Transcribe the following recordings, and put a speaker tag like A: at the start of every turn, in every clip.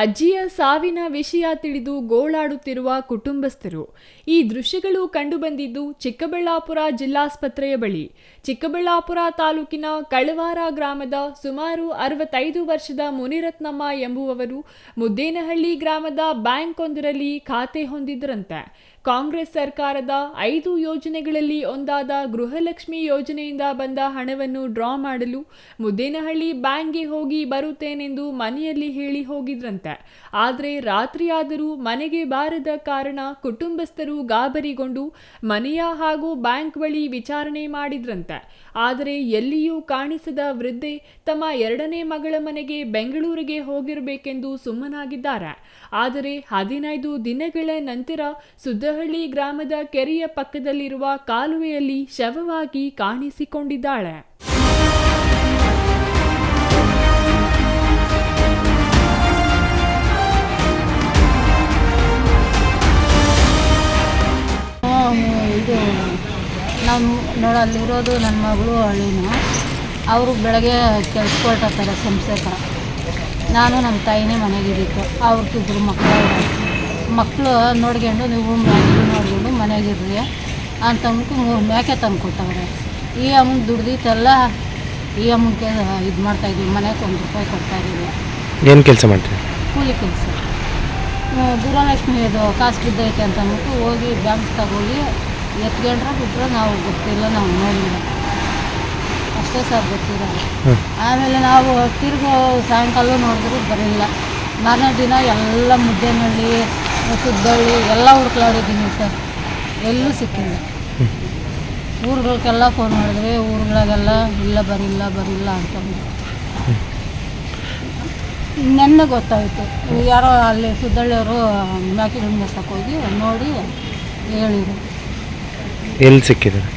A: ಅಜ್ಜಿಯ ಸಾವಿನ ವಿಷಯ ತಿಳಿದು ಗೋಳಾಡುತ್ತಿರುವ ಕುಟುಂಬಸ್ಥರು, ಈ ದೃಶ್ಯಗಳು ಕಂಡುಬಂದಿದ್ದು ಚಿಕ್ಕಬಳ್ಳಾಪುರ ಜಿಲ್ಲಾಸ್ಪತ್ರೆಯ ಬಳಿ. ಚಿಕ್ಕಬಳ್ಳಾಪುರ ತಾಲೂಕಿನ ಕಳವಾರ ಗ್ರಾಮದ ಸುಮಾರು ಅರವತ್ತೈದು ವರ್ಷದ ಮುನಿರತ್ನಮ್ಮ ಎಂಬುವವರು ಮುದ್ದೇನಹಳ್ಳಿ ಗ್ರಾಮದ ಬ್ಯಾಂಕ್ ಒಂದರಲ್ಲಿ ಖಾತೆ ಹೊಂದಿದ್ದರಂತೆ. ಕಾಂಗ್ರೆಸ್ ಸರ್ಕಾರದ ಐದು ಯೋಜನೆಗಳಲ್ಲಿ ಒಂದಾದ ಗೃಹಲಕ್ಷ್ಮಿ ಯೋಜನೆಯಿಂದ ಬಂದ ಹಣವನ್ನು ಡ್ರಾ ಮಾಡಲು ಮುದ್ದೇನಹಳ್ಳಿ ಬ್ಯಾಂಕ್ಗೆ ಹೋಗಿ ಬರುತ್ತೇನೆಂದು ಮನೆಯಲ್ಲಿ ಹೇಳಿ ಹೋಗಿದ್ರಂತೆ. ಆದರೆ ರಾತ್ರಿಯಾದರೂ ಮನೆಗೆ ಬಾರದ ಕಾರಣ ಕುಟುಂಬಸ್ಥರು ಗಾಬರಿಗೊಂಡು ಮನೆಯ ಹಾಗೂ ಬ್ಯಾಂಕ್ ಬಳಿ ವಿಚಾರಣೆ ಮಾಡಿದ್ರಂತೆ. ಆದರೆ ಎಲ್ಲಿಯೂ ಕಾಣಿಸದ ವೃದ್ಧೆ ತಮ್ಮ ಎರಡನೇ ಮಗಳ ಮನೆಗೆ ಬೆಂಗಳೂರಿಗೆ ಹೋಗಿರಬೇಕೆಂದು ಸುಮ್ಮನಾಗಿದ್ದಾರೆ. ಆದರೆ ಹದಿನೈದು ದಿನಗಳ ನಂತರ ಸುದ್ದಹಳ್ಳಿ ಗ್ರಾಮದ ಕೆರೆಯ ಪಕ್ಕದಲ್ಲಿರುವ ಕಾಲುವೆಯಲ್ಲಿ ಶವವಾಗಿ ಕಾಣಿಸಿಕೊಂಡಿದ್ದಾಳೆ.
B: ನಾವು ನೋಡ ಅಲ್ಲಿರೋದು ನನ್ನ ಮಗಳು ಹಳ್ಳಿನ ಅವರು ಬೆಳಗ್ಗೆ ಕೆಲ್ಸಕ್ಕೆ ಸಂಸ್ಥೆ ಥರ. ನಾನು ನಮ್ಮ ತಾಯಿನೇ ಮನೆಗಿದ್ದಿತ್ತು ಅವ್ರಿಗಿಬ್ರು ಮಕ್ಕಳು ಮಕ್ಕಳು ನೋಡ್ಕೊಂಡು ನೀವು ಮನೆಗೆ ನೋಡ್ಕೊಂಡು ಮನೆಗಿರ್ರಿ ಅಂತಂದ್ಬಿಟ್ಟು ಮೂರು ಮೇಕೆ ತಂದು ಕೊಟ್ಟವ್ರೆ. ಈ ಅಮ್ಮನ ದುಡ್ದಿತ್ತೆಲ್ಲ ಈ ಅಮ್ಮನಿಗೆ ಇದು ಮಾಡ್ತಾಯಿದ್ವಿ ಮನೆಗೆ ಒಂದು ರೂಪಾಯಿ ಕೊಡ್ತಾಯಿದ್ದೀವಿ
C: ಏನು ಕೆಲಸ ಮಾಡ್ತೀವಿ
B: ಕೂಲಿ ಕೆಲಸ. ಗೃಹಲಕ್ಷ್ಮಿ ಇದು ಕಾಸು ಬಿದ್ದೈತೆ ಅಂತಂದ್ಬಿಟ್ಟು ಹೋಗಿ ಬ್ಯಾಂಕ್ ತಗೋಗಿ ಎತ್ಕೊಂಡ್ರೆ ಬಿಟ್ಟರೆ ನಾವು ಗೊತ್ತಿಲ್ಲ ನಾವು ನೋಡಿಲ್ಲ ಅಷ್ಟೇ ಸರ್ ಗೊತ್ತಿರೋದು. ಆಮೇಲೆ ನಾವು ತಿರ್ಗೋ ಸಾಯಂಕಾಲ ನೋಡಿದ್ರು ಬರಲಿಲ್ಲ. ಮಾರನೇ ದಿನ ಎಲ್ಲ ಮುದ್ದೇನಹಳ್ಳಿ ಸುದ್ದಳ್ಳಿ ಎಲ್ಲ ಹುಡ್ಕ್ಲಾಡಿದ್ದೀನಿ ಸರ್. ಎಲ್ಲೂ ಸಿಕ್ಕಿಲ್ಲ. ಊರುಗಳಿಗೆಲ್ಲ ಫೋನ್ ಮಾಡಿದ್ರೆ ಊರುಗಳಿಗೆಲ್ಲ ಇಲ್ಲ ಬರಿಲ್ಲ ಬರಿಲ್ಲ ಅಂತಂದು ನೆನ್ನೆ ಗೊತ್ತಾಯಿತು. ಯಾರೋ ಅಲ್ಲಿ ಸುದ್ದಳ್ಳಿಯವರು ಮೇಸಕ್ಕೆ ಹೋಗಿ ನೋಡಿ ಹೇಳಿದ್ರು.
C: ಎಲ್ಲಿ ಸಿಕ್ಕಿದ್ದಾರೆ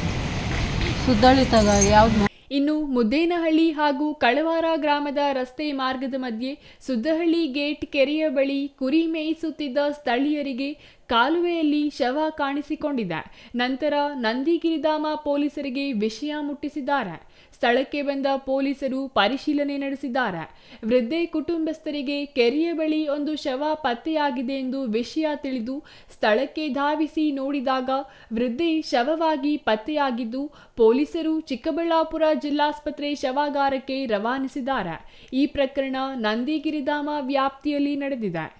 B: ಸುದ್ದಳ್ಳಿ ತಗ ಯಾವ್ದು
A: ಇನ್ನು ಮುದ್ದೇನಹಳ್ಳಿ ಹಾಗೂ ಕಳವಾರ ಗ್ರಾಮದ ರಸ್ತೆ ಮಾರ್ಗದ ಮಧ್ಯೆ ಸುದ್ದಹಳ್ಳಿ ಗೇಟ್ ಕೆರೆಯ ಬಳಿ ಕುರಿ ಮೇಯಿಸುತ್ತಿದ್ದ ಸ್ಥಳೀಯರಿಗೆ ಕಾಲುವೆಯಲ್ಲಿ ಶವ ಕಾಣಿಸಿಕೊಂಡಿದೆ. ನಂತರ ನಂದಿಗಿರಿಧಾಮ ಪೊಲೀಸರಿಗೆ ವಿಷಯ ಮುಟ್ಟಿಸಿದ್ದಾರೆ. ಸ್ಥಳಕ್ಕೆ ಬಂದ ಪೊಲೀಸರು ಪರಿಶೀಲನೆ ನಡೆಸಿದ್ದಾರೆ. ವೃದ್ಧೆ ಕುಟುಂಬಸ್ಥರಿಗೆ ಕೆರೆಯ ಬಳಿ ಒಂದು ಶವ ಪತ್ತೆಯಾಗಿದೆ ಎಂದು ವಿಷಯ ತಿಳಿದು ಸ್ಥಳಕ್ಕೆ ಧಾವಿಸಿ ನೋಡಿದಾಗ ವೃದ್ಧೆ ಶವವಾಗಿ ಪತ್ತೆಯಾಗಿದ್ದು ಪೊಲೀಸರು ಚಿಕ್ಕಬಳ್ಳಾಪುರ ಜಿಲ್ಲಾಸ್ಪತ್ರೆ ಶವಾಗಾರಕ್ಕೆ ರವಾನಿಸಿದ್ದಾರೆ. ಈ ಪ್ರಕರಣ ನಂದಿಗಿರಿಧಾಮ ವ್ಯಾಪ್ತಿಯಲ್ಲಿ ನಡೆದಿದೆ.